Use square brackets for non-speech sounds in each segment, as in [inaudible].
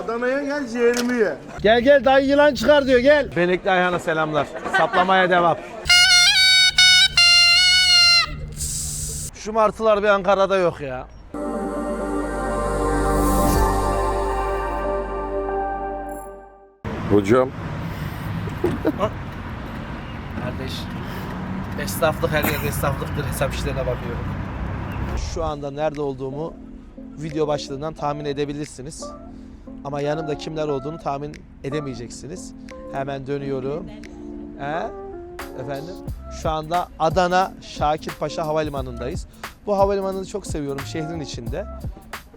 Adana'ya gel ciğerimi ye. Gel gel dayı yılan çıkar diyor gel. Benekli Ayhan'a selamlar. Saplamaya devam. Şu martılar bir Ankara'da yok ya. Hocam Kardeş. Esnaflık her yerde esnaflıktır. Hesap işlerine bakıyorum. Şu anda nerede olduğumu video başlığından tahmin edebilirsiniz. Ama yanımda kimler olduğunu tahmin edemeyeceksiniz. Hemen dönüyorum. He? Efendim? Şu anda Adana Şakirpaşa Havalimanı'ndayız. Bu havalimanını çok seviyorum şehrin içinde.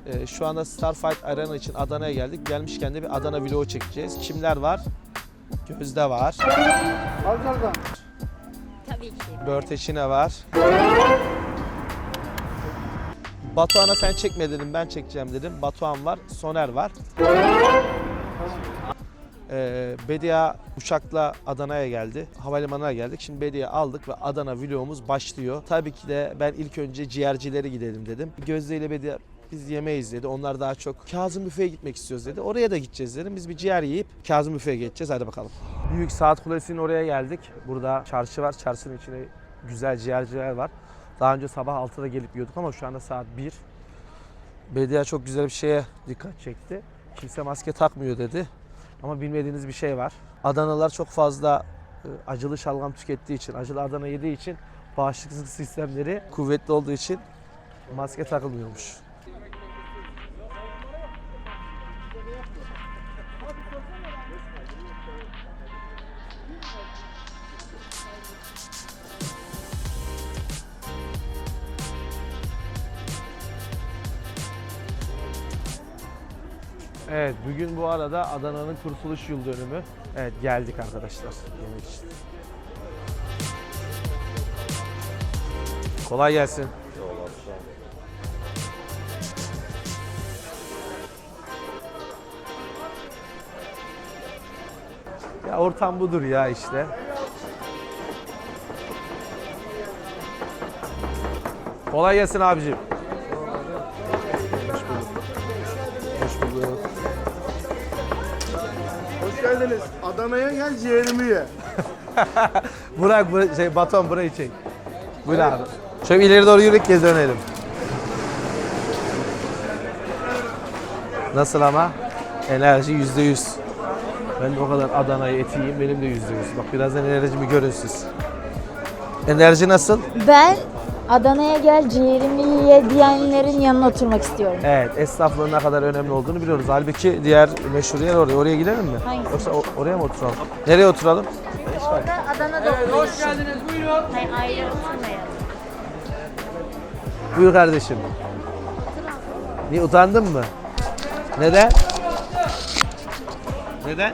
Ee, şu anda Starfight Arena için Adana'ya geldik. Gelmişken de bir Adana vlogu çekeceğiz. Kimler var? Gözde var. Tabii ki. Börteçine var. Batuhan'a sen çekme dedim, ben çekeceğim dedim. Batuhan var, Soner var. Ee, Bedia uçakla Adana'ya geldi. Havalimanına geldik. Şimdi Bedia aldık ve Adana vlogumuz başlıyor. Tabii ki de ben ilk önce ciğercilere gidelim dedim. Gözde ile Bedia biz yemeyiz dedi. Onlar daha çok Kazım Büfe'ye gitmek istiyoruz dedi. Oraya da gideceğiz dedim. Biz bir ciğer yiyip Kazım Büfe'ye geçeceğiz. Hadi bakalım. Büyük Saat Kulesi'nin oraya geldik. Burada çarşı var. Çarşının içinde güzel ciğerciler var. Daha önce sabah 6'da gelip yiyorduk ama şu anda saat 1. Bedia çok güzel bir şeye dikkat çekti. Kimse maske takmıyor dedi. Ama bilmediğiniz bir şey var. Adanalılar çok fazla e, acılı şalgam tükettiği için, acılı Adana yediği için bağışıklık sistemleri kuvvetli olduğu için maske takılmıyormuş. Evet bugün bu arada Adana'nın kurtuluş yıl dönümü. Evet geldik arkadaşlar yemek için. Kolay gelsin. Ya ortam budur ya işte. Kolay gelsin abicim. Geldiniz. Adana'ya gel ciğerimi ye. [laughs] Burak, Burak şey Baton burayı çek. Buyur abi. Şöyle ileri doğru yürüyüp geri dönelim. Nasıl ama? Enerji yüzde yüz. Ben de o kadar Adana'yı eti yiyeyim, benim de yüzde yüz. Bak birazdan enerjimi görün siz. Enerji nasıl? Ben Adana'ya gel ciğerimi ye diyenlerin yanına oturmak istiyorum. Evet, esnaflığın ne kadar önemli olduğunu biliyoruz. Halbuki diğer meşhur yer oraya. Oraya gidelim mi? Hangisi? Yoksa o- oraya mı oturalım? Nereye oturalım? Orada Adana'da evet, hoş geldiniz buyurun. Hayır ayrı oturmayalım. Buyur kardeşim. Niye utandın mı? Neden? Neden?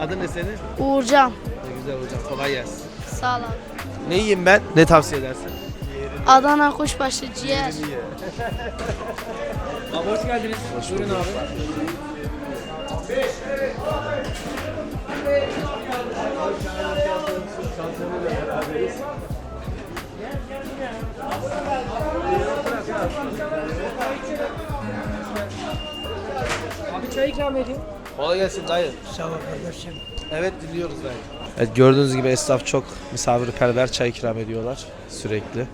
Adın ne senin? Uğurcan. Ne güzel hocam. Kolay gelsin. Sağ ol. Ne yiyeyim ben? Ne tavsiye edersin? Adana kuşbaşı ciğer. [laughs] Kolay gelsin dayı. Sağ ol kardeşim. Evet dinliyoruz dayı. Evet gördüğünüz gibi esnaf çok misafirperver çay ikram ediyorlar sürekli.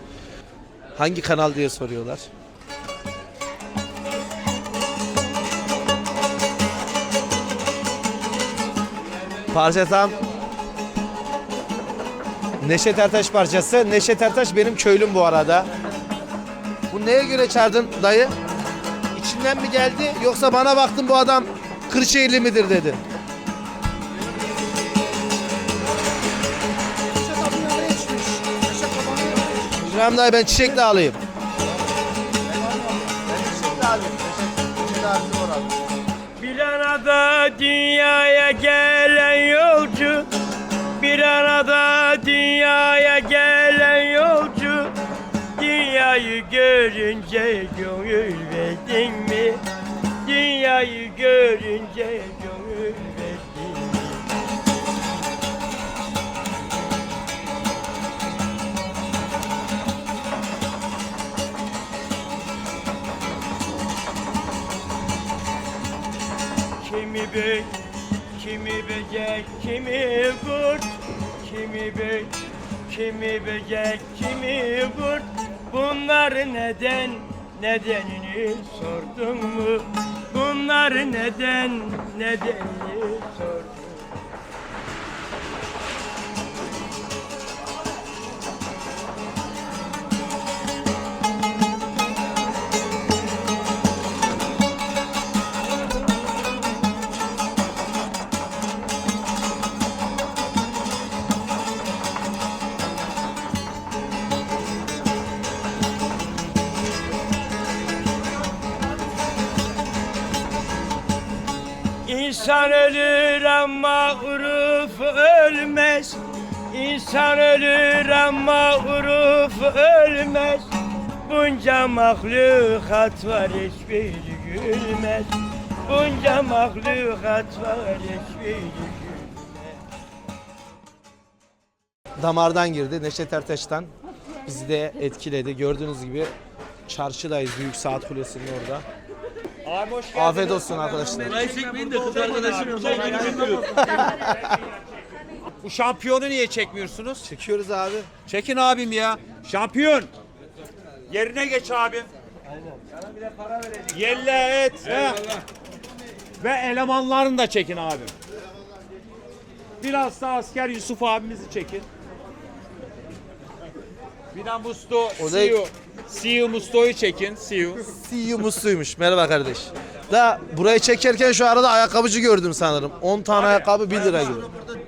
Hangi kanal diye soruyorlar. Parça tam Neşet Ertaş parçası. Neşet Ertaş benim köylüm bu arada. Bu neye göre çağırdın dayı? İçinden mi geldi yoksa bana baktın bu adam Kırşehirli midir dedi. İbrahim dayı ben çiçekle alayım. Bir arada dünyaya gelen yolcu Bir arada dünyaya gelen yolcu Dünyayı görünce gönül verdin mi? Dünyayı görünce kimi bey, kimi böcek, kimi kurt, kimi bey, kimi böcek, kimi kurt. Bunlar neden, nedenini sordun mu? Bunlar neden, nedenini sordun İnsan ölür ama uruf ölmez İnsan ölür ama uruf ölmez Bunca mahlukat var hiçbiri gülmez Bunca mahlukat var hiçbiri gülmez Damardan girdi. Neşet Ertaş'tan bizi de etkiledi. Gördüğünüz gibi çarşıdayız. Büyük Saat Kulesi'nin orada. Afiyet olsun arkadaşlar. Bu şampiyonu niye çekmiyorsunuz? Çekiyoruz abi. Çekin abim ya. Şampiyon. Yerine geç abim. Yelle et. he. Ve elemanlarını da çekin abim. Biraz da asker Yusuf abimizi çekin. Bir de Musto, O da- Siyu. Siyu Musto'yu çekin. Siyu. CEO Muslu'ymuş. Merhaba kardeş. Da burayı çekerken şu arada ayakkabıcı gördüm sanırım. 10 tane ayakkabı 1 lira gibi.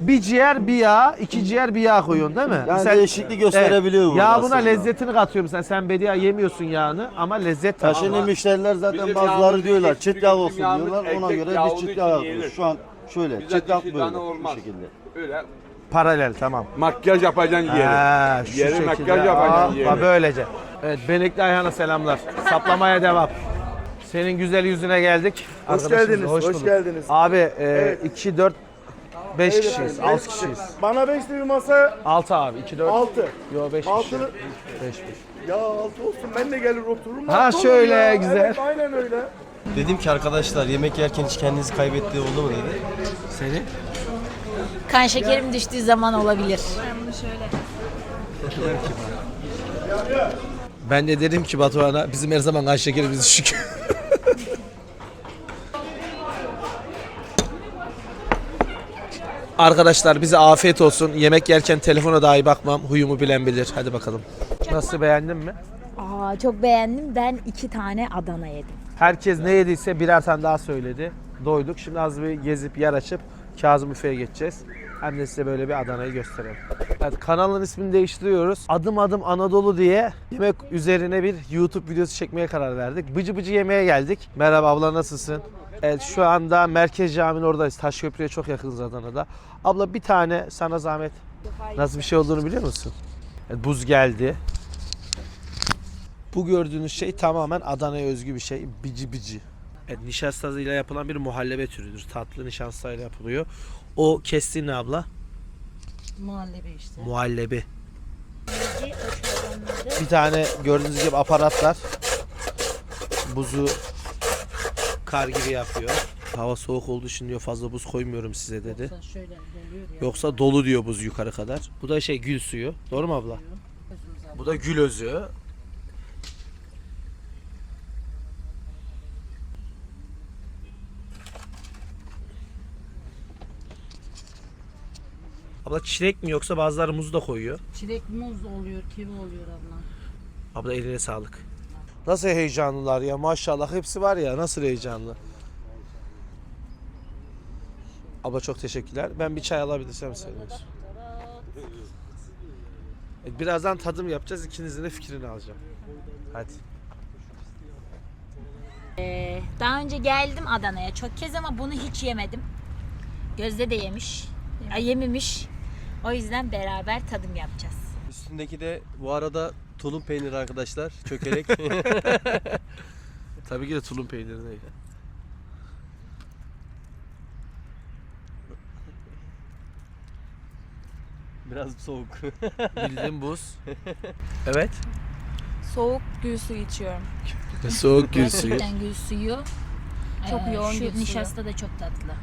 Bir ciğer bir yağ, iki ciğer bir yağ koyuyorsun değil mi? Yani değişiklik gösterebiliyor Evet. bu Yağ aslında. buna lezzetini katıyor sen. Sen bediye yemiyorsun yağını ama lezzet Ya tabii. şimdi müşteriler zaten bazıları diyorlar çit yağ olsun diyorlar ona göre biz çit yağ yapıyoruz. Şu an şöyle çit yağ böyle bu şekilde. Öyle Paralel tamam. makyaj yapacaksın yeri. Ha, şu Yere şekilde. makyaj yapacaksın Aa, yere. Böylece. Evet Benekli Ayhan'a selamlar. Saplamaya devam. Senin güzel yüzüne geldik. Hoş geldiniz, hoş bulduk. geldiniz. Abi Evet. 2, 4, 5 Evet, kişiyiz. beş 6 kişi. kişiyiz. Bana beşli bir masa 6 abi. 2, 4. 6. Yo 5 kişi. Altılı. 5 Ya altı olsun ben de gelir otururum. Ha, altı olur şöyle, ya. güzel. Evet aynen öyle. Dedim ki arkadaşlar yemek yerken hiç kendinizi kaybettiği oldu mu dedi. Seni? Kan şekerim düştüğü zaman olabilir. Ben de dedim ki Batuhan'a bizim her zaman kan şekerimiz düşük. Arkadaşlar bize afiyet olsun. Yemek yerken telefona dahi bakmam. Huyumu bilen bilir. Hadi bakalım. Nasıl beğendin mi? Aa çok beğendim. Ben iki tane Adana yedim. Herkes ne yediyse birer tane daha söyledi. Doyduk. Şimdi az bir gezip yer açıp Kazım Büfe'ye geçeceğiz. Hem de size böyle bir Adana'yı gösterelim. Evet, kanalın ismini değiştiriyoruz. Adım adım Anadolu diye yemek üzerine bir YouTube videosu çekmeye karar verdik. Bıcı bıcı yemeğe geldik. Merhaba abla nasılsın? Evet şu anda Merkez Camii'nin oradayız. Taşköprü'ye çok yakınız Adana'da. Abla bir tane sana zahmet. Nasıl bir şey olduğunu biliyor musun? Evet, buz geldi. Bu gördüğünüz şey tamamen Adana'ya özgü bir şey. Bici bici. Evet, nişastasıyla yapılan bir muhallebe türüdür. Tatlı nişastayla yapılıyor. O kestiğin ne abla? Muhallebi işte. Muhallebi. Bir tane gördüğünüz gibi aparatlar buzu kar gibi yapıyor. Hava soğuk olduğu için diyor fazla buz koymuyorum size dedi. Yoksa dolu diyor buz yukarı kadar. Bu da şey gül suyu. Doğru mu abla? Bu da gül özü. Abla çilek mi yoksa bazıları muz da koyuyor. Çilek muz oluyor, kivi oluyor abla. Abla eline sağlık. Nasıl heyecanlılar ya maşallah hepsi var ya nasıl heyecanlı. Abla çok teşekkürler. Ben bir çay alabilirsem sevinirim. Evet, Birazdan tadım yapacağız. İkinizin de fikrini alacağım. Hadi. Ee, daha önce geldim Adana'ya çok kez ama bunu hiç yemedim. Gözde de yemiş. Ay, yememiş. O yüzden beraber tadım yapacağız. Üstündeki de bu arada tulum peyniri arkadaşlar çökerek. [laughs] Tabii ki de tulum peyniri değil. Biraz soğuk. Bildiğin [laughs] buz. Evet. Soğuk gül suyu içiyorum. Soğuk gül suyu. Gerçekten gül suyu. Çok Ee, yoğun Şu geçiyor. nişasta da çok tatlı.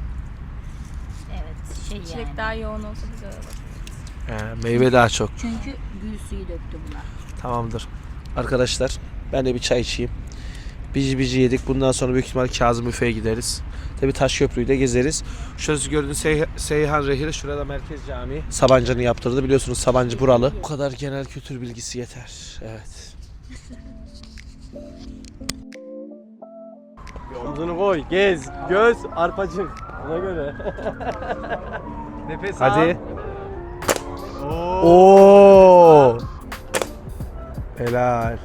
Evet şey Çilek yani. daha yoğun olsa güzel olur. Ee, meyve daha çok. Çünkü gül suyu döktü buna. Tamamdır. Arkadaşlar ben de bir çay içeyim. Bici bici yedik. Bundan sonra büyük ihtimal Kazım Büfe'ye gideriz. Tabi Taşköprü'yü de gezeriz. Şurası gördüğünüz Sey- Seyhan Rehiri. Şurada Merkez Camii. Sabancı'nın yaptırdı. Biliyorsunuz Sabancı buralı. Bu kadar genel kültür bilgisi yeter. Evet. Omzunu koy, gez, göz, arpacık. Ona göre. [laughs] Nefes Hadi. Oo. Helal.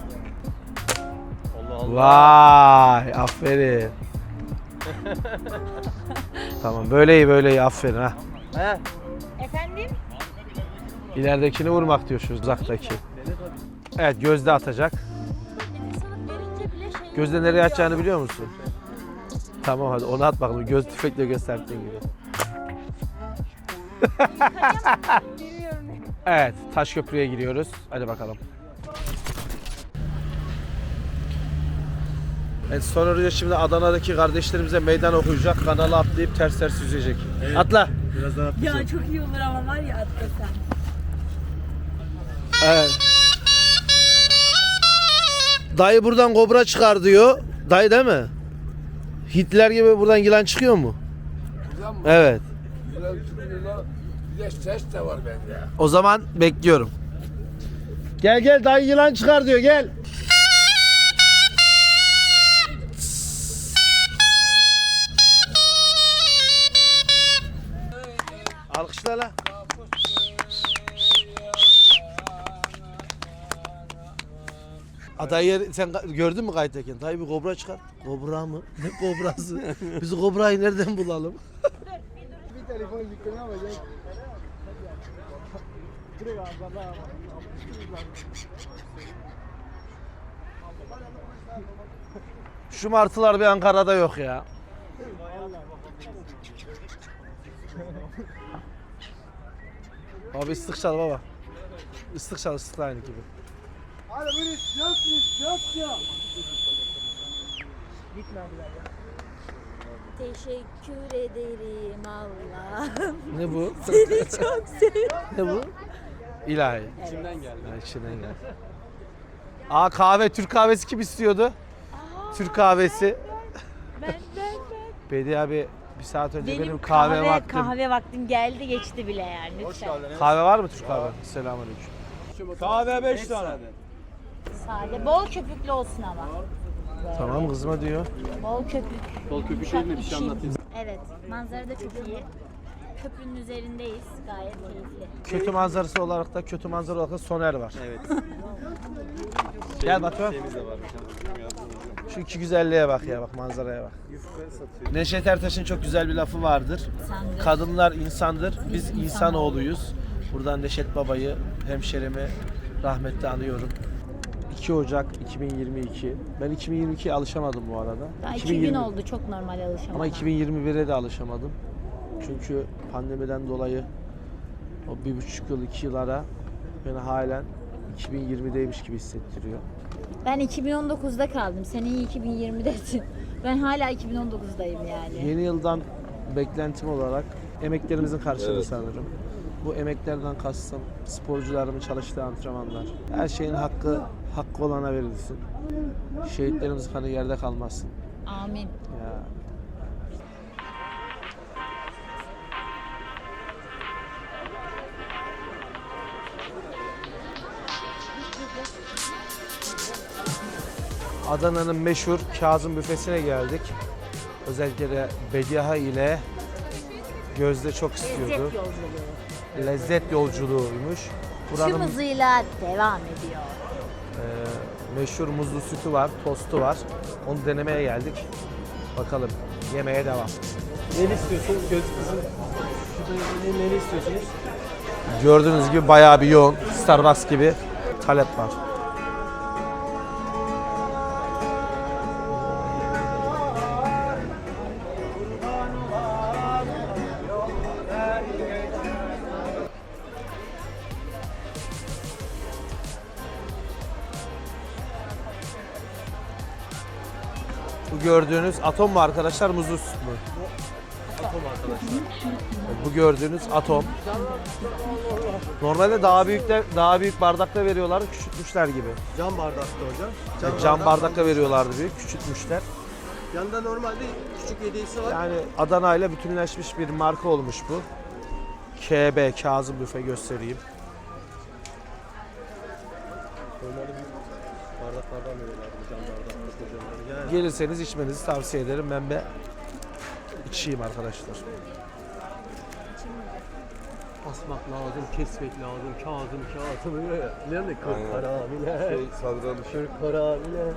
Allah Vay, aferin. [laughs] tamam, böyle iyi, böyle iyi, aferin ha. He? Efendim? İleridekini vurmak diyor şu uzaktaki. Evet, gözde atacak. Şey Gözde nereye atacağını biliyor musun? Tamam hadi onu at bakalım. Göz tüfekle gösterdiğin gibi. [laughs] evet, Taşköprü'ye giriyoruz. Hadi bakalım. Evet, sonra şimdi Adana'daki kardeşlerimize meydan okuyacak. Kanala atlayıp ters ters yüzecek. Atla. Ya çok iyi olur ama var ya atlasan. Evet. Dayı buradan kobra çıkar diyor. Dayı değil mi? Hitler gibi buradan yılan çıkıyor mu? Evet. Bir de ses de var bende. O zaman bekliyorum. Gel gel dayı yılan çıkar diyor gel. Alkışla lan. Adayı sen gördün mü kayıttayken? Dayı bir kobra çıkar. Kobra mı? Ne [laughs] kobrası? Biz kobrayı nereden bulalım? [laughs] Bir telefon alacak. Şu martılar bir Ankara'da yok ya. [laughs] Abi ıslık çal baba. Islık çal ıslık aynı gibi. Hadi böyle yok yok yok. Teşekkür ederim Allah. Ne bu? [laughs] Seni çok seviyorum. ne bu? İlahi. İçimden geldi. Ha, içinden geldi. Aa kahve, Türk kahvesi kim istiyordu? Türk kahvesi. Ben ben ben. Bedi abi bir saat önce benim, Benim kahve, kahve, vaktim. kahve vaktim geldi geçti bile yani lütfen. Kahve var mı Türk kahve? Selamünaleyküm. Kahve 5 tane. Sade bol köpüklü olsun ama. Tamam kızma diyor. Bol köpük. Bol köpük değil bir şey anlatayım. Evet manzara da çok iyi. Köprünün üzerindeyiz. Gayet keyifli. Kötü manzarası olarak da kötü manzara olarak da Soner var. Evet. Gel Batu. Şu iki güzelliğe bak ya bak manzaraya bak. Neşet Ertaş'ın çok güzel bir lafı vardır. Sandır. Kadınlar insandır, biz insanoğluyuz. Buradan Neşet Baba'yı, hemşerimi rahmetle anıyorum. 2 Ocak 2022. Ben 2022'ye alışamadım bu arada. Daha 2020 2000 oldu çok normal alışamadım. Ama 2021'e de alışamadım. Çünkü pandemiden dolayı o bir buçuk yıl, iki yıl ara beni halen 2020'deymiş gibi hissettiriyor. Ben 2019'da kaldım. Sen iyi 2020'desin. [laughs] Ben hala 2019'dayım yani. Yeni yıldan beklentim olarak emeklerimizin karşılığı sanırım. Bu emeklerden kastım sporcularımın çalıştığı antrenmanlar. Her şeyin hakkı hakkı olana verilsin. Şehitlerimiz kanı yerde kalmasın. Amin. Ya. Adana'nın meşhur Kazım büfesine geldik. Özellikle de Bediaha ile Gözde çok istiyordu. Lezzet yolculuğu. Lezzet yolculuğuymuş. Tüm hızıyla devam ediyor. e, meşhur muzlu sütü var, tostu var. Onu denemeye geldik. Bakalım yemeğe devam. Ne istiyorsun? Göz kızım. Şurada ne, ne istiyorsunuz? Gördüğünüz gibi bayağı bir yoğun. Starbucks gibi talep var. Gördüğünüz atom mu arkadaşlar muzlu süt mü? Atom arkadaşlar. Bu gördüğünüz atom. Normalde daha büyükler daha büyük bardakta veriyorlar, küçültmüşler gibi. Cam bardakta hocam. Cam bardak- bardakta veriyorlardı büyük, küçültmüşler. Yanında normalde küçük hediyesi var. Yani Adana ile bütünleşmiş bir marka olmuş bu. KB Kazım Büfe göstereyim. Normalde büyük bardaklardan veriyorlar bu cam. Yani Gelirseniz içmenizi tavsiye ederim. Ben de içeyim arkadaşlar. asmak lazım, kesmek lazım, kağıdım kağıdım. [laughs] Ne ne kır karamine. Kır karamine.